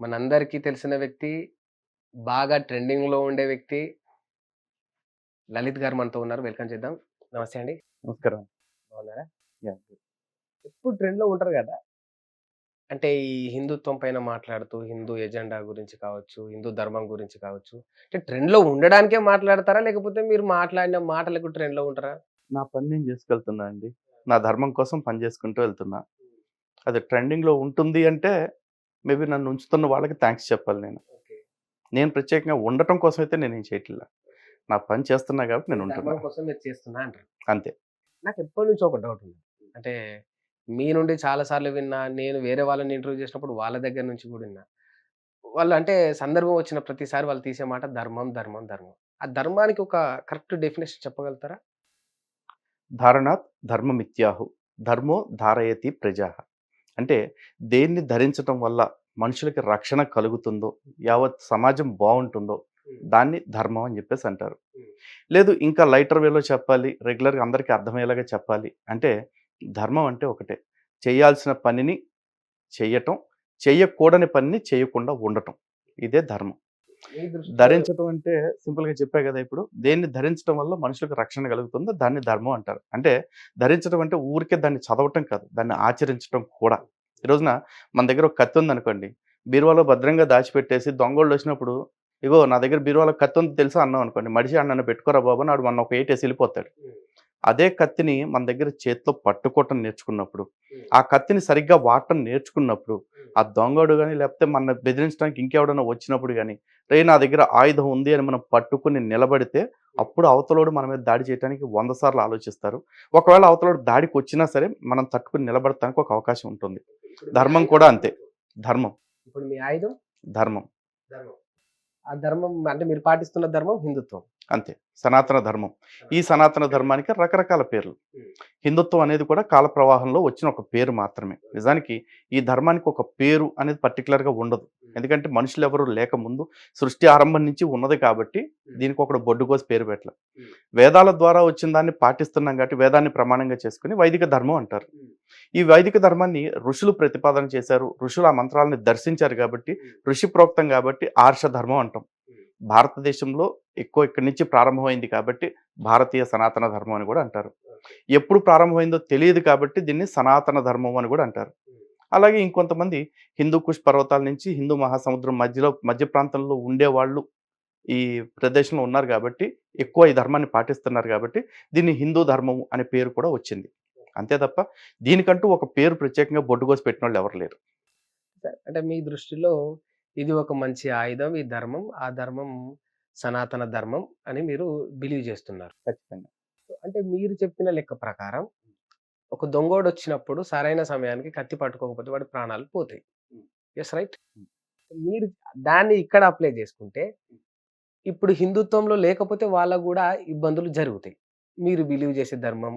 మనందరికీ తెలిసిన వ్యక్తి, బాగా ట్రెండింగ్‌లో ఉండే వ్యక్తి లలిత్ గారు మనతో ఉన్నారు. వెల్కమ్ చేద్దాం. నమస్తే అండి. నమస్కారం. బాగున్నారా? ఎప్పుడు ట్రెండ్‌లో ఉంటారు గదా! అంటే ఈ హిందుత్వం పైన మాట్లాడుతూ, హిందూ ఎజెండా గురించి కావచ్చు, హిందూ ధర్మం గురించి కావచ్చు. అంటే ట్రెండ్‌లో ఉండడానికే మాట్లాడతారా? లేకపోతే మీరు మాట్లాడిన మాటలకు ట్రెండ్‌లో ఉంటారా? నా పని నేను చేసుకెళ్తున్నా అండి. నా ధర్మం కోసం పని చేసుకుంటూ వెళ్తున్నా. అది ట్రెండింగ్‌లో ఉంటుంది అంటే, మేబీ నన్ను ఉంచుతున్న వాళ్ళకి థాంక్స్ చెప్పాలి నేను. నేను ప్రత్యేకంగా ఉండటం కోసం అయితే నేనేం చేయట్లేదు. నా పని చేస్తున్నా కాబట్టి నేను ఉంటున్నా. అంతే. నాకు ఎప్పటినుంచో ఒక డౌట్ ఉంది. అంటే మీ నుండి చాలా సార్లు విన్నా, నేను వేరే వాళ్ళని ఇంటర్వ్యూ చేసినప్పుడు వాళ్ళ దగ్గర నుంచి కూడా విన్నా. వాళ్ళు అంటే సందర్భం వచ్చిన ప్రతిసారి వాళ్ళు తీసే మాట ధర్మం, ధర్మం, ధర్మం. ఆ ధర్మానికి ఒక కరెక్ట్ డెఫినిషన్ చెప్పగలుగుతారా? ధారణాత్ ధర్మమిత్యాహు. ధర్మో ధారయతి ప్రజాః. అంటే దేన్ని ధరించటం వల్ల మనుషులకి రక్షణ కలుగుతుందో, యావత్ సమాజం బావుంటుందో దాన్ని ధర్మం అని చెప్పేసి అంటారు. లేదు ఇంకా లైటర్ వేలో చెప్పాలి, రెగ్యులర్‌గా అందరికీ అర్థమయ్యేలాగా చెప్పాలి అంటే, ధర్మం అంటే ఒకటే. చేయాల్సిన పనిని చెయ్యటం, చెయ్యకూడని పనిని చేయకుండా ఉండటం. ఇదే ధర్మం. ధరించటం అంటే సింపుల్‌గా చెప్పా గదా! ఇప్పుడు. దేన్ని ధరించటం వల్ల మనుషులకు రక్షణ కలుగుతుందో దాన్ని ధర్మం అంటారు. అంటే ధరించడం అంటే ఊరికే దాన్ని చదవటం కాదు. దాన్ని ఆచరించటం కూడా. ఈ రోజున మన దగ్గర ఒక కత్తి ఉందనుకోండి. బీరువాలో భద్రంగా దాచిపెట్టేసి దొంగోళ్ళొచ్చినప్పుడు, "ఇగో నా దగ్గర బీరువాలో కత్తి ఉంది తెలుసా?" అన్నాం అనుకోండి. మడిసి ఆడు నన్ను పెట్టుకోరా బాబు అని ఆడు మొన్న ఒక ఏటేసి ఎళ్ళిపోతాడు. హ్మ్. అదే కత్తిని మన దగ్గర చేత్తో పట్టుకోవటం నేర్చుకున్నప్పుడు. ఆ కత్తిని సరిగ్గా వాడటం నేర్చుకున్నప్పుడు. ఆ దొంగోడు గాని లేకపోతే మనల్ని బెదిరించడానికి ఇంకెవడన్నా వచ్చినప్పుడు గాని, "రేయ్! నా దగ్గర ఆయుధం ఉంది" అని మనం పట్టుకొని నిలబడితే, అప్పుడు అవతలోడు మన మీద దాడి చేయడానికి 100 సార్లు ఆలోచిస్తారు. ఒకవేళ అవతలోడు దాడికొచ్చినా సరే, మనం తట్టుకొని నిలబడటానికి ఒక అవకాశం ఉంటుంది. ధర్మం కూడా అంతే. ధర్మం. ఇప్పుడు మీ ఆయుధం ధర్మం. ధర్మం. ఆ ధర్మం అంటే మీరు పాటిస్తున్న ధర్మం హిందుత్వం. అంతే. సనాతన ధర్మం. ఈ సనాతన ధర్మానికి రకరకాల పేర్లు. హిందుత్వం అనేది కూడా కాల ప్రవాహంలో వచ్చిన ఒక పేరు మాత్రమే. నిజానికి ఈ ధర్మానికి ఒక పేరు అనేది పర్టిక్యులర్‌గా ఉండదు. ఎందుకంటే మనుషులెవరు లేకముందు సృష్టి ఆరంభం నుంచి ఉన్నది కాబట్టి దీనికి ఒకడు బొడ్డు కోసి పేరు పెట్టల. వేదాల ద్వారా వచ్చిన దాన్ని పాటిస్తున్నాం కాబట్టి వేదాన్ని ప్రమాణంగా చేసుకొని వైదిక ధర్మం అంటారు. ఈ వైదిక ధర్మాన్ని ఋషులు ప్రతిపాదన చేశారు. ఋషులు ఆ మంత్రాలను దర్శించారు కాబట్టి ఋషి ప్రోక్తం కాబట్టి ఆర్ష ధర్మం అంటాం. భారతదేశంలో ఎక్కువ ఇక్కడి నుంచి ప్రారంభమైంది కాబట్టి భారతీయ సనాతన ధర్మం అని కూడా అంటారు. ఎప్పుడు ప్రారంభమైందో తెలియదు కాబట్టి దీన్ని సనాతన ధర్మం అని కూడా అంటారు. అలాగే ఇంకొంతమంది హిందూ కుష్ పర్వతాల నుంచి హిందూ మహాసముద్రం మధ్యలో మధ్య ప్రాంతంలో ఉండేవాళ్ళు ఈ ప్రదేశంలో ఉన్నారు కాబట్టి ఎక్కువ ఈ ధర్మాన్ని పాటిస్తున్నారు కాబట్టి దీన్ని హిందూ ధర్మం అనే పేరు కూడా వచ్చింది. అంతే తప్ప దీనికంటూ ఒక పేరు ప్రత్యేకంగా బొడ్డుకోసి పెట్టిన వాళ్ళు ఎవరు లేరు. అంటే మీ దృష్టిలో ఇది ఒక మంచి ఆయుధం. ఈ ధర్మం, ఆ ధర్మం సనాతన ధర్మం అని మీరు బిలీవ్ చేస్తున్నారు. ఖచ్చితంగా. అంటే మీరు చెప్పిన లెక్క ప్రకారం ఒక దొంగోడొచ్చినప్పుడు సరైన సమయానికి కత్తి పట్టుకోకపోతే వాడి ప్రాణాలు పోతాయి. Yes right? మీరు దాన్ని ఇక్కడ అప్లై చేసుకుంటే ఇప్పుడు హిందుత్వంలో లేకపోతే వాళ్ళకు గూడా ఇబ్బందులు జరుగుతాయి. మీరు బిలీవ్ చేసే ధర్మం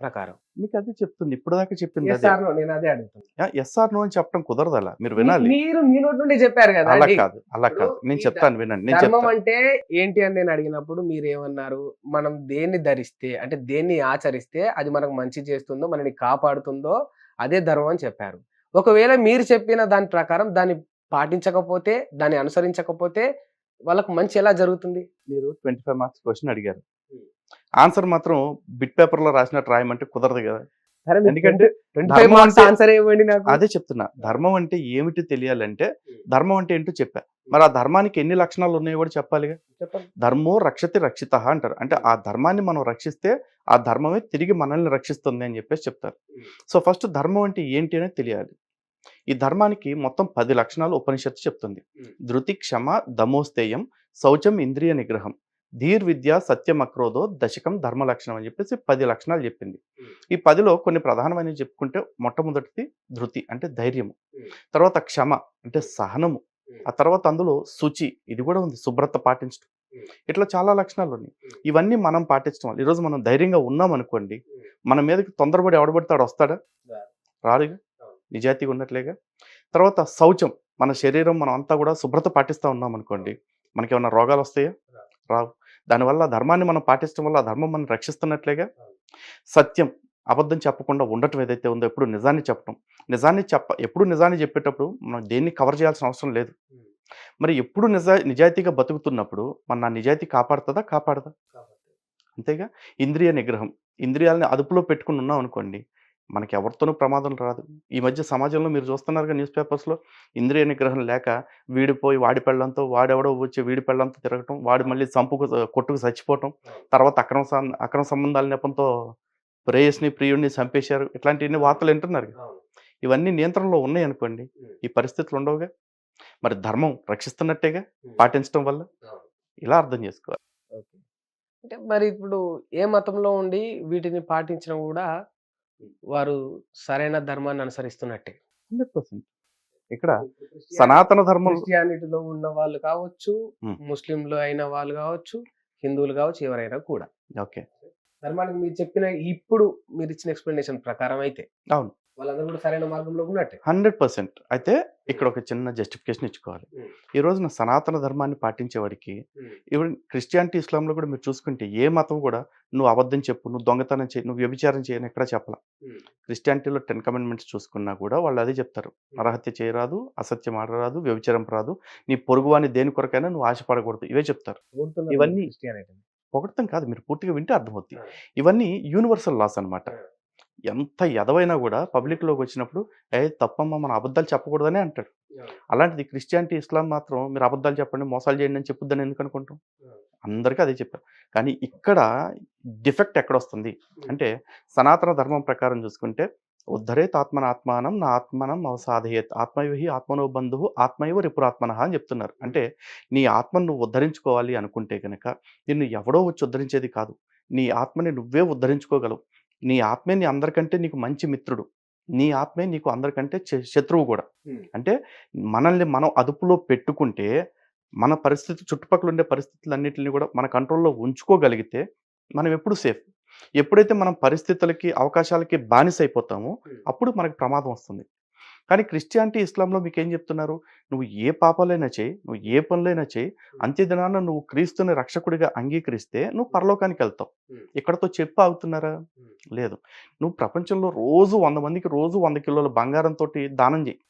ప్రకారం. మీకు అదే చెప్తుంది. చెప్పింది అదే. ఆర్ నో నేను అదే అడుగుతున్నా. ఆ! యెస్ ఆర్ నో అని చెప్పడం కుదరదు అలా. మీరు మీ వినాలి. మీరు మీ నోటి నుండి చెప్పారు అలా గదండీ! కాదు. అలా ఇప్పుడు కాదు. నేను చెప్తాను వినండి. నేను ధర్మం. అంటే ఏంటి అని నేను అడిగినప్పుడు మీరేమన్నారు? మనం దేన్ని ధరిస్తే అంటే దేన్ని ఆచరిస్తే అది మనకు మంచి చేస్తుందో, మనల్ని కాపాడుతుందో అదే ధర్మం అని చెప్పారు. ఒకవేళ మీరు చెప్పిన దాని ప్రకారం దాన్ని పాటించకపోతే, దాన్ని అనుసరించకపోతే వాళ్ళకి మంచి ఎలా జరుగుతుంది? మీరు 25 మార్క్స్ క్వెషన్ అడిగారు. ఆన్సర్ మాత్రం బిట్ పేపర్‌లో రాసినట్టు రాయమంటే కుదరదు మీరు ఎందుకంటే 25 ధర్మం మార్క్స్ అంటే ఆన్సర్ ఇవ్వండి నాకు. అదే చెప్తున్నా. ధర్మం అంటే ఏమిటి తెలియాలంటే. ధర్మం అంటే ఏంటో చెప్పా. మరి ఆ ధర్మానికి ఎన్ని లక్షణాలు ఉన్నాయో కూడా చెప్పాలిగా. ధర్మో రక్షతి రక్షితః అంటారు. అంటే ఆ ధర్మాన్ని మనం రక్షిస్తే ఆ ధర్మమే తిరిగి మనల్ని రక్షిస్తుంది అని చెప్పేసి చెప్తారు. సో ఫస్ట్ ధర్మం అంటే ఏంటి అనేది తెలియాలి. ఈ ధర్మానికి మొత్తం 10 లక్షణాలు ఉపనిషత్తు చెప్తుంది. ధృతి, క్షమ, దమోస్తేయం, శౌచం, ఇంద్రియ నిగ్రహం, ధీర్విద్య, సత్యం, అక్రోధో, దశకం, ధర్మ లక్షణం అని చెప్పేసి 10 లక్షణాలు చెప్పింది. ఈ 10లో కొన్ని ప్రధానమైనవి చెప్పుకుంటే మొట్టమొదటిది ధృతి అంటే ధైర్యము. తర్వాత క్షమ అంటే సహనము. ఆ తర్వాత అందులో శుచి ఇది కూడా ఉంది. శుభ్రత పాటించడం. ఇట్లా చాలా లక్షణాలు ఉన్నాయి. ఇవన్నీ మనం పాటించడం వల్ల ఈరోజు మనం ధైర్యంగా ఉన్నామనుకోండి. హ్మ్. మన మీదకి తొందరపడి ఎవడు పడితే ఆడు వస్తాడా? రాడు. రాడుగా. నిజాయితీగా ఉన్నట్లేగా. తర్వాత శౌచం మన శరీరం మనం అంతా కూడా శుభ్రత పాటిస్తా ఉన్నామనుకోండి. మనకేమన్నా రోగాలు వస్తాయా? రావు. దానివల్ల ధర్మాన్ని మనం పాటించడం వల్ల ధర్మం మనల్ని రక్షిస్తున్నట్లేగా. సత్యం అబద్ధం చెప్పకుండా ఉండటం ఏదైతే ఉందో ఎప్పుడు నిజాన్ని చెప్పటం. నిజాన్ని చెప్ప ఎప్పుడు నిజాన్ని చెప్పేటప్పుడు మనం దేన్ని కవర్ చేయాల్సిన అవసరం లేదు. మరి ఎప్పుడు నిజా నిజాయితీగా బతుకుతున్నప్పుడు మన నా నిజాయితీ కాపాడుతుందా? కాపాడదా? అంతేగా? ఇంద్రియ నిగ్రహం. ఇంద్రియాలని అదుపులో పెట్టుకుని ఉన్నాం అనుకోండి మనకి ఎవరితోనూ ప్రమాదం రాదు. ఈ మధ్య సమాజంలో మీరు చూస్తున్నారుగా న్యూస్ పేపర్స్లో ఇంద్రియ నిగ్రహం లేక వీడిపోయి వాడి పెళ్ళంతో వాడెవడో వచ్చి వీడి పెళ్ళంతో తిరగటం వాడి మళ్ళీ చంపుకు కొట్టుకు చచ్చిపోవటం తర్వాత అక్రమ అక్రమ సంబంధాల నెపంతో ప్రేయస్ని ప్రియుడిని చంపేశారు. ఇట్లాంటివన్నీ వార్తలు వింటున్నారు ఇవన్నీ నియంత్రణలో ఉన్నాయి అనుకోండి. ఈ పరిస్థితులు ఉండవుగా. మరి ధర్మం రక్షిస్తున్నట్టేగా పాటించడం వల్ల ఇలా అర్థం చేసుకోవాలి. ఓకే. అంటే మరి ఇప్పుడు ఏ మతంలో ఉండి వీటిని పాటించినా కూడా వారు సరైన ధర్మాన్ని అనుసరిస్తున్నట్టే హండ్రెడ్ పర్సెంట్ ఇక్కడ సనాతన ధర్మం క్రిస్టియానిటీలో ఉన్న వాళ్ళు కావచ్చు. ముస్లింలు అయిన వాళ్ళు కావచ్చు హిందువులు కావచ్చు ఎవరైనా కూడా ఓకే ధర్మానికి మీరు చెప్పిన ఇప్పుడు మీరు ఇచ్చిన ఎక్స్ప్లెనేషన్ ప్రకారం అయితే అవును. వాళ్ళందరూ కూడా సరైన మార్గంలో ఉన్నట్టే. Hundred percent. అయితే ఇక్కడ ఒక చిన్న జస్టిఫికేషన్ ఇచ్చుకోవాలి. ఈ రోజున సనాతన ధర్మాన్ని పాటించేవాడికి ఈవెన్ క్రిస్టియానిటీ ఇస్లాంలో కూడా మీరు చూసుకుంటే ఏ మతం కూడా నువ్వు అబద్ధం చెప్పు నువ్వు దొంగతనం చేయి నువ్వు వ్యభిచారం చేయని ఎక్కడ చెప్పాల. క్రిస్టియానిటీలో టెన్ కమెంట్మెంట్స్ చూసుకున్నా కూడా వాళ్ళు అదే చెప్తారు. నరహత్య చేయరాదు అసత్యం ఆడరాదు వ్యభిచారం రాదు. నీ పొరుగువాని దేని కొరకైనా నువ్వు ఆశపడకూడదు. ఇవే చెప్తారు. ఇవన్నీ- పొగడతాం కాదు మీరు పూర్తిగా వింటే అర్థమవుతుంది ఇవన్నీ యూనివర్సల్ లాస్ అన్నమాట. ఎంత ఎదవైనా కూడా పబ్లిక్లోకి వచ్చినప్పుడు ఏ తప్పమ్మా మన అబద్ధాలు చెప్పకూడదని అంటాడు. అలాంటిది క్రిస్టియానిటీ ఇస్లాం మాత్రం మీరు అబద్ధాలు చెప్పండి మోసాలు చేయండి అని చెప్పుద్దని ఎందుకు అనుకుంటాం? అందరికీ అదే చెప్పారు. కానీ ఇక్కడ డిఫెక్ట్ ఎక్కడొస్తుంది? అంటే సనాతన ధర్మం ప్రకారం చూసుకుంటే ఉద్ధరేత్ ఆత్మన ఆత్మానం నా ఆత్మనం అవసాధయేత్ ఆత్మైవహి ఆత్మనో బంధువు ఆత్మైవ రిపురాత్మన అని చెప్తున్నారు. అంటే నీ ఆత్మను నువ్వు ఉద్ధరించుకోవాలి అనుకుంటే కనుక నిన్ను ఎవడో వచ్చి ఉద్ధరించేది కాదు. నీ ఆత్మని నువ్వే ఉద్ధరించుకోగలవు. నీ ఆత్మే నీ అందరికంటే నీకు మంచి మిత్రుడు నీ ఆత్మే నీకు అందరికంటే శత్రువు కూడా. అంటే మనల్ని మనం అదుపులో పెట్టుకుంటే మన పరిస్థితి చుట్టుపక్కల ఉండే పరిస్థితులన్నింటినీ కూడా మన కంట్రోల్లో ఉంచుకోగలిగితే మనం ఎప్పుడు సేఫ్ ఎప్పుడైతే మనం పరిస్థితులకి అవకాశాలకి బానిస అయిపోతామో. అప్పుడు మనకు ప్రమాదం వస్తుంది కానీ క్రిస్టియానిటీ ఇస్లాంలో మీకు ఏం చెప్తున్నారు? నువ్వు ఏ పాపాలైనా చేయి నువ్వు ఏ పనులైనా చేయి అంత్యదినాన నువ్వు క్రీస్తుని రక్షకుడిగా అంగీకరిస్తే నువ్వు పరలోకానికి వెళ్తావు. ఇక్కడతో చెప్పి ఆగుతున్నారా? లేదు. నువ్వు ప్రపంచంలో రోజు వంద మందికి రోజు వంద కిలోల బంగారంతో దానం చేయి.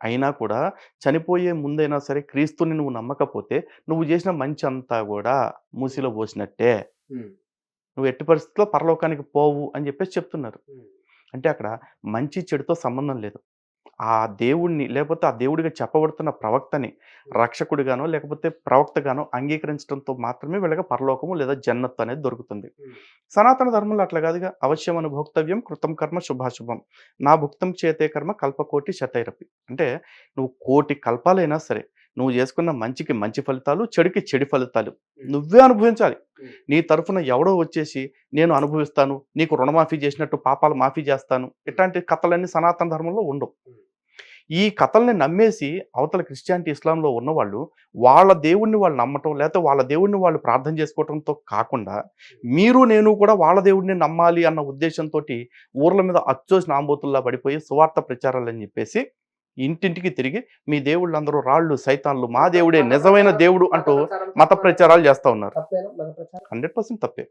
అయినా కూడా చనిపోయే ముందైనా సరే క్రీస్తుని నువ్వు నమ్మకపోతే నువ్వు చేసిన మంచి అంతా కూడా మూసిలో పోసినట్టే. నువ్వు ఎట్టి పరిస్థితుల్లో పరలోకానికి పోవు అని చెప్పేసి చెప్తున్నారు. అంటే అక్కడ మంచి చెడుతో సంబంధం లేదు. ఆ దేవుణ్ణి లేకపోతే ఆ దేవుడిగా చెప్పబడుతున్న ప్రవక్తని రక్షకుడిగానో లేకపోతే ప్రవక్తగానో అంగీకరించడంతో మాత్రమే వీళ్ళకి పరలోకము లేదా జన్నత్ అనేది దొరుకుతుంది. సనాతన ధర్మంలో అట్లా కాదుగా అవశ్యం అనుభోక్తవ్యం కృతం కర్మ శుభాశుభం. నా భుక్తం చేతే కర్మ కల్పకోటి శతైరపి. అంటే నువ్వు కోటి కల్పాలైనా సరే నువ్వు చేసుకున్న మంచికి మంచి ఫలితాలు చెడుకి చెడు ఫలితాలు నువ్వే అనుభవించాలి. నీ తరఫున ఎవడో వచ్చేసి నేను అనుభవిస్తాను నీకు రుణమాఫీ చేసినట్టు పాపాలు మాఫీ చేస్తాను ఇట్లాంటి కథలన్నీ సనాతన ధర్మంలో ఉండవు. ఈ కథల్ని నమ్మేసి అవతల క్రిస్టియానిటీ ఇస్లాంలో ఉన్నవాళ్ళు వాళ్ళ దేవుణ్ణి వాళ్ళు నమ్మటం లేకపోతే వాళ్ళ దేవుణ్ణి వాళ్ళు ప్రార్థన చేసుకోవడంతో కాకుండా మీరు నేను కూడా వాళ్ళ దేవుడిని నమ్మాలి అన్న ఉద్దేశంతో ఊర్ల మీద అచ్చోసిన ఆంబోతుల్లా పడిపోయి సువార్త ప్రచారాలు అని చెప్పేసి ఇంటింటికి తిరిగి మీ దేవుళ్ళందరూ రాళ్ళు సైతాన్లు మా దేవుడే నిజమైన దేవుడు అంటూ మత ప్రచారాలు చేస్తా ఉన్నారు. హండ్రెడ్ పర్సెంట్ తప్పే.